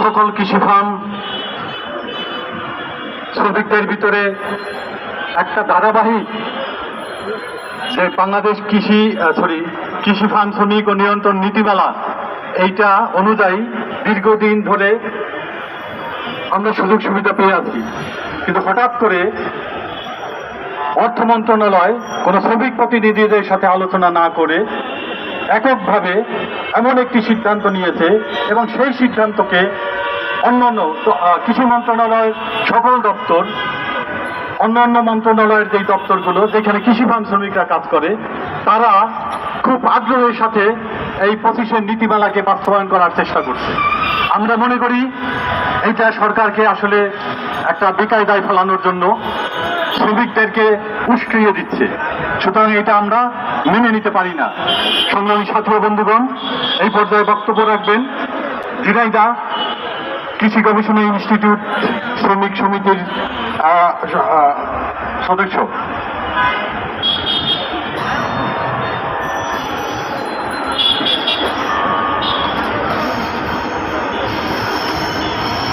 সকল কৃষি ফার্ম শ্রমিকদের ভিতরে একটা ধারাবাহিক যে বাংলাদেশ কৃষি সরি কৃষি ফার্ম শ্রমিক ও নিয়ন্ত্রণ নীতিমালা, এইটা অনুযায়ী দীর্ঘদিন ধরে আমরা সুযোগ সুবিধা পেয়ে আছি। কিন্তু হঠাৎ করে অর্থ মন্ত্রণালয় কোনো শ্রমিক প্রতিনিধিদের সাথে আলোচনা না করে এককভাবে এমন একটি সিদ্ধান্ত নিয়েছে এবং সেই সিদ্ধান্তকে অন্যান্য কৃষি মন্ত্রণালয়ের সকল দপ্তর, অন্যান্য মন্ত্রণালয়ের যেই দপ্তরগুলো, যেখানে কৃষি ফার্ম শ্রমিকরা কাজ করে, তারা খুব আগ্রহের সাথে এই পঁচিশের নীতিমালাকে বাস্তবায়ন করার চেষ্টা করছে। আমরা মনে করি, এইটা সরকারকে আসলে একটা বেকায়দায় ফেলানোর জন্য শ্রমিকদেরকে উস্ক্রিয়ে দিচ্ছে। সুতরাং এটা আমরা মেনে নিতে পারি না। সংগ্রামী ছাত্র বন্ধুগণ, এই পর্যায়ে বক্তব্য রাখবেন ঝিনাইদা কৃষি গবেষণা ইনস্টিটিউট শ্রমিক সমিতির সদস্য।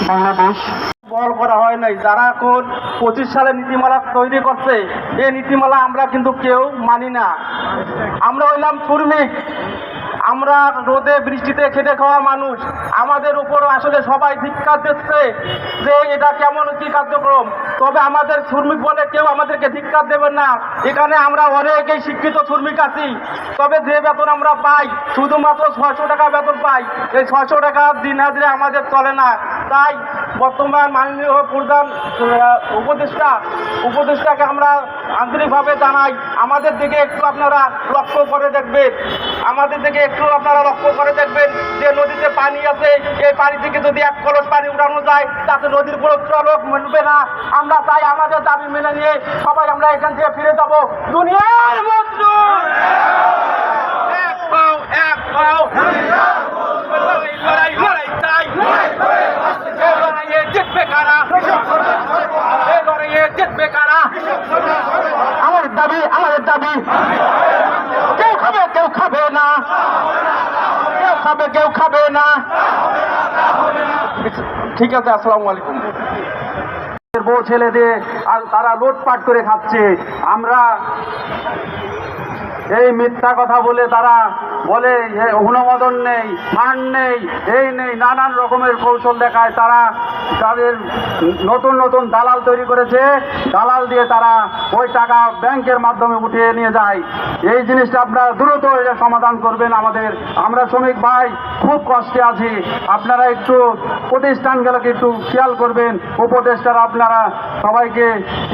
বাংলাদেশ বল করা হয় নাই। যারা এখন পঁচিশ সালে নীতিমালা তৈরি করছে, এই নীতিমালা আমরা কিন্তু কেউ মানি না। আমরা হইলাম শ্রমিক। আমরা রোদে বৃষ্টিতে খেটে খাওয়া মানুষ। আমাদের উপর আসলে সবাই ধিক্কার দিচ্ছে যে এটা কেমন কি কার্যক্রম। তবে আমাদের শ্রমিক বলে কেউ আমাদেরকে ধিক্কার দেবেন না। এখানে আমরা অনেকেই শিক্ষিত শ্রমিক আছি। তবে যে বেতন আমরা পাই, শুধুমাত্র ছয়শো টাকা বেতন পাই। এই ছয়শো টাকা দিন হাজিরে আমাদের চলে না। তাই বর্তমান মাননীয় প্রধান উপদেষ্টা, উপদেষ্টাকে আমরা আন্তরিকভাবে জানাই। আমাদের দিকে একটু আপনারা লক্ষ্য করে দেখবেন। আমাদের দিকে একটু আপনারা লক্ষ্য করে দেখবেন যে নদীতে পানি আছে। এই পানি থেকে যদি এক কলস পানি উঠানো যায়, তাতে নদীর কোনো চলক মিলবে না। আমরা চাই আমাদের দাবি মেনে নিয়ে সবাই আমরা এখান থেকে ফিরে যাব। দুনিয়ার মজদুর এক পাও এক পাও লড়াই, লড়াই, লড়াই চাই এই লড়াইয়ে জিতবে আমাদের দাবি আমাদের দাবি। কেউ খাবে কেউ খাবে না। কেউ খাবে কেউ খাবে না। ঠিক আছে, আসসালামু আলাইকুম। বউ ছেলেদের আর তারা লুটপাট করে খাচ্ছে। আমরা এই মিথ্যা কথা বলে তারা বলে অনুমোদন নেই ফান্ড নেই, এই নেই, নানান রকমের কৌশল দেখায় তারা তাদের নতুন নতুন দালাল তৈরি করেছে। দালাল দিয়ে তারা ওই টাকা ব্যাংকের মাধ্যমে উঠিয়ে নিয়ে যায়। এই জিনিসটা আপনারা দ্রুত এটা সমাধান করবেন আমাদের। আমরা শ্রমিক ভাই খুব কষ্টে আছি। আপনারা একটু প্রতিষ্ঠানগুলোকে একটু খেয়াল করবেন। উপদেষ্টারা আপনারা সবাইকে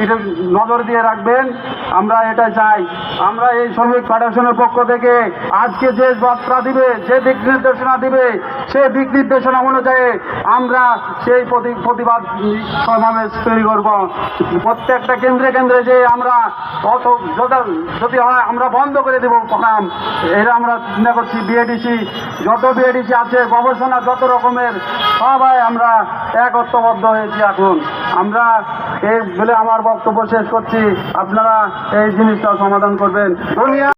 একটু নজর দিয়ে রাখবেন। আমরা এটা চাই। আমরা এই শ্রমিক ফেডারেশনের পক্ষ থেকে আজকে যে বার্তা দিবে, যে দিক নির্দেশনা দিবে সেই দিক নির্দেশনা অনুযায়ী আমরা সেই প্রতিবাদ সমাবেশ তৈরি করব। প্রত্যেকটা কেন্দ্রে কেন্দ্রে যে আমরা অত যদি- হয় আমরা বন্ধ করে দেবো প্রোগ্রাম। এরা আমরা চিন্তা করছি বিএডিসি যত বিএডিসি আছে, গবেষণা যত রকমের, সবাই আমরা একত্রবদ্ধ হয়েছি এখন। আমরা এই বলে আমার বক্তব্য শেষ করছি। আপনারা এই জিনিসটা সমাধান করবেন। দুনিয়া